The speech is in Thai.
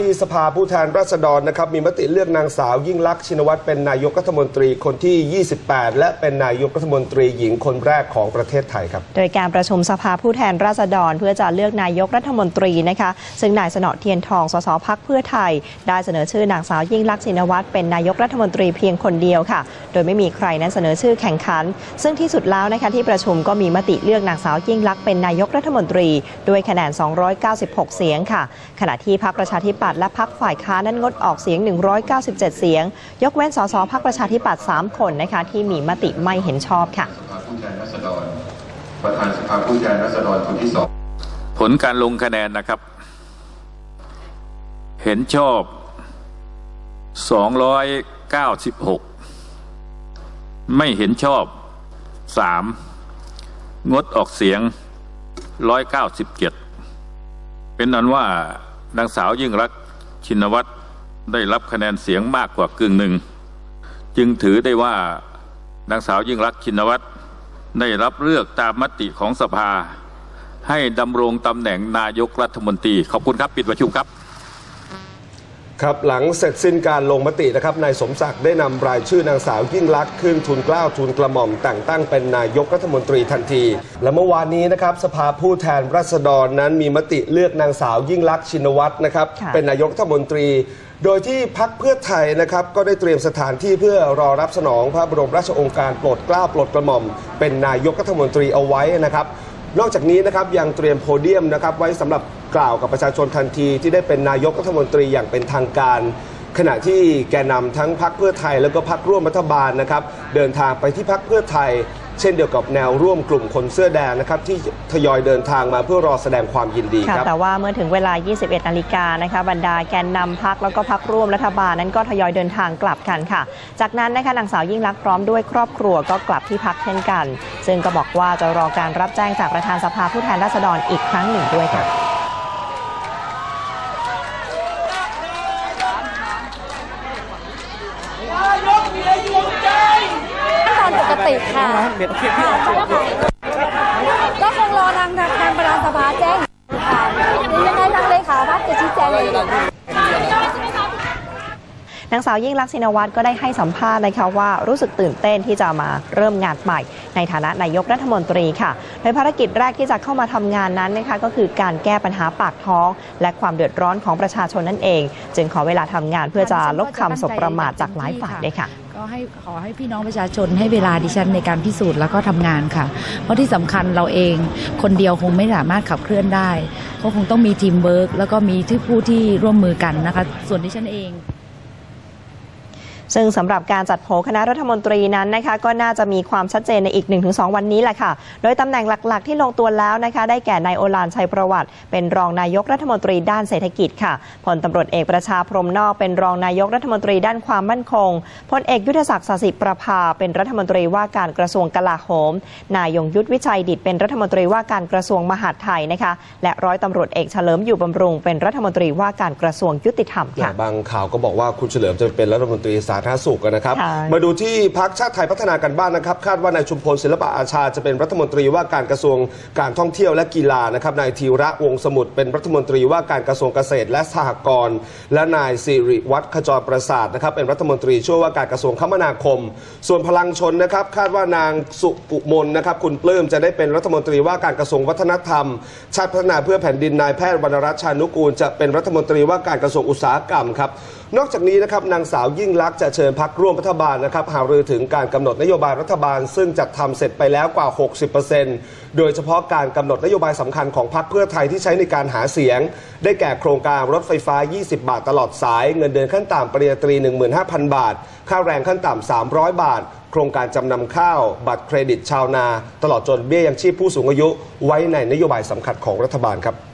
ที่สภาผู้แทนราษฎรนะครับมีมติเลือกนางสาวยิ่งลักษณ์ชินวัตรเป็นนายกรัฐมนตรีคนที่ 28 และเป็นนายกรัฐมนตรีหญิงคนแรกของประเทศไทยครับโดยการประชุมสภาผู้แทนราษฎร เพื่อจะเลือกนายกรัฐมนตรีนะคะซึ่งนายสนอเทียนทองสสพักเพื่อไทย ได้เสนอชื่อนางสาวยิ่งลักษณ์ชินวัตรเป็นนายกรัฐมนตรีเพียงคนเดียวค่ะ โดยไม่มีใครนั้นเสนอชื่อแข่งขัน ซึ่งที่สุดแล้วนะคะที่ประชุมก็มีมติเลือกนางสาวยิ่งลักษณ์เป็นนายกรัฐมนตรี ด้วยคะแนน 296 เสียงค่ะ ขณะที่พรรคประชาธิปัตย์และพรรคฝ่ายค้านนั้นงดออกเสียง 197 เสียง ยกเว้นสสพรรคประชาธิปัตย์3คนนะคะที่มีมติไม่เห็นชอบค่ะสภาผู้แทนราษฎรประธานสภาผู้แทนราษฎรคนที่สองผลการลงคะแนนนะครับ เห็นชอบ 296 ไม่เห็นชอบ 3 งดออกเสียง 197 เป็นนั้นว่า นางสาวยิ่งรักชินวัตรได้รับคะแนนเสียงมากกว่ากึ่งหนึ่ง จึงถือได้ว่านางสาวยิ่งรักชินวัตรได้รับเลือกตามมติของสภา ให้ดำรงตำแหน่งนายกรัฐมนตรี ขอบคุณครับ ปิดประชุมครับ ครับหลังเสร็จสิ้นการลงมตินะครับนายสมศักดิ์ได้นำรายชื่อนางสาวยิ่งลักษณ์ขึ้นทุนเกล้าทุนกระหม่อมแต่งตั้งเป็นนายกรัฐมนตรีทันที และเมื่อวานนี้นะครับสภาผู้แทนราษฎรนั้นมีมติเลือกนางสาวยิ่งลักษณ์ชินวัตรนะครับค่ะเป็นนายกรัฐมนตรี โดยที่พักเพื่อไทยนะครับก็ได้เตรียมสถานที่เพื่อรอรับสนองพระบรมราชโองการโปรดเกล้าโปรดกระหม่อม เป็นนายกรัฐมนตรีเอาไว้นะครับ นอกจากนี้นะครับยังเตรียมโพเดียมนะครับไว้สำหรับกล่าวกับประชาชนทันทีที่ได้เป็นนายกรัฐมนตรีอย่างเป็นทางการ ขณะที่แกนนำทั้งพักเพื่อไทยแล้วก็พักร่วมรัฐบาลนะครับเดินทางไปที่พักเพื่อไทย เช่นเดียวกับแนวร่วมกลุ่มคนเสื้อแดงนะครับที่ทยอยเดินทางมาเพื่อรอแสดงความยินดีครับแต่ว่าเมื่อถึงเวลา 21 นาฬิกานะคะบรรดาแกนนำพักแล้วก็พักร่วมรัฐบาลนั้นก็ทยอยเดินทางกลับกันค่ะ จากนั้นนะคะนางสาวยิ่งลักษณ์พร้อมด้วยครอบครัวก็กลับที่พักเช่นกัน ซึ่งก็บอกว่าจะรอการรับแจ้งจากประธานสภาผู้แทนราษฎรอีกครั้งหนึ่งด้วยค่ะ ขั้น ตอนปกติค่ะก็คงรอทางทางทางประธานสภาแจ้งค่ะยังไงทางเลขาพักจะชี้แจงเองนางสาวยิ่งลักษณ์ชินวัตรก็ได้ให้สัมภาษณ์นะคะว่ารู้สึกตื่นเต้นที่จะมาเริ่มงานใหม่ ในฐานะนายกรัฐมนตรีค่ะ โดยภารกิจแรกที่จะเข้ามาทำงานนั้นนะคะก็คือการแก้ปัญหาปากท้อง และความเดือดร้อนของประชาชนนั่นเอง จึงขอเวลาทำงานเพื่อจะลบคำสบประมาทจากหลายฝ่ายด้วยค่ะ ก็ให้ขอให้พี่น้องประชาชนให้เวลาดิฉันในการพิสูจน์แล้วก็ทำงานค่ะ เพราะที่สำคัญเราเองคนเดียวคงไม่สามารถขับเคลื่อนได้ ก็คงต้องมีทีมเวิร์กแล้วก็มีที่ผู้ที่ร่วมมือกันนะคะ ส่วนดิฉันเอง ซึ่งสำหรับการจัดโผคณะรัฐมนตรีนั้นนะคะก็น่าจะมีความชัดเจนในอีก 1-2 วันนี้แหละค่ะ โดยตำแหน่งหลักๆ ที่ลงตัวแล้วนะคะได้แก่นายโอฬารชัยประวัติ เป็นรองนายกรัฐมนตรีด้านเศรษฐกิจค่ะพลตำรวจเอกประชาพรหมนอกเป็นรองนายกรัฐมนตรีด้านความมั่นคงพลเอกยุทธศักดิ์สสิประภา เป็นรัฐมนตรีว่าการกระทรวงกลาโหม นายยงยุทธวิชัยดิตเป็นรัฐมนตรีว่าการกระทรวงมหาดไทยนะคะและร้อยตำรวจเอกเฉลิมอยู่บำรุง เป็นรัฐมนตรีว่าการกระทรวงยุติธรรมค่ะบางข่าวก็บอกว่าคุณเฉลิมจะเป็นรัฐมนตรีสาธารณสุขนะครับค่ะมาดูที่พักชาติไทยพัฒนากันบ้างนะครับ คาดว่านายชุมพลศิลปะอาชาจะเป็นรัฐมนตรีว่าการกระทรวงการท่องเที่ยวและกีฬานะครับนายธีระวงศ์สมุทรเป็นรัฐมนตรีว่าการกระทรวงเกษตรและสหกรณ์และนายสิริวัฒน์ขจรประสาทนะครับเป็นรัฐมนตรีช่วยว่าการกระทรวงคมนาคม ส่วนพลังชนนะครับคาดว่านางสุกุมลนะครับคุณปลื้มจะได้เป็นรัฐมนตรีว่าการกระทรวงวัฒนธรรม ชาติพัฒนาเพื่อแผ่นดินนายแพทย์วรรณรัตน์ชานุกูล จะเป็นรัฐมนตรีว่าการกระทรวงอุตสาหกรรมครับนอกจากนี้นะครับนางสาวยิ่งลักษณ์จะเชิญพักร่วมรัฐบาลนะครับหารือถึงการกำหนดนโยบายรัฐบาล ซึ่งจัดทำเสร็จไปแล้วกว่า 60%โดยเฉพาะการกำหนดนโยบายสำคัญของพรรคเพื่อไทยที่ใช้ในการหาเสียง ได้แก่โครงการรถไฟฟ้า 20 บาทตลอดสาย เงินเดือนขั้นต่ำปริญญาตรี 15,000 บาท ค่าแรงขั้นต่ำ300 บาท โครงการจำนำข้าว บัตรเครดิตชาวนา ตลอดจนเบี้ยยังชีพผู้สูงอายุไว้ในนโยบายสำคัญของรัฐบาลครับ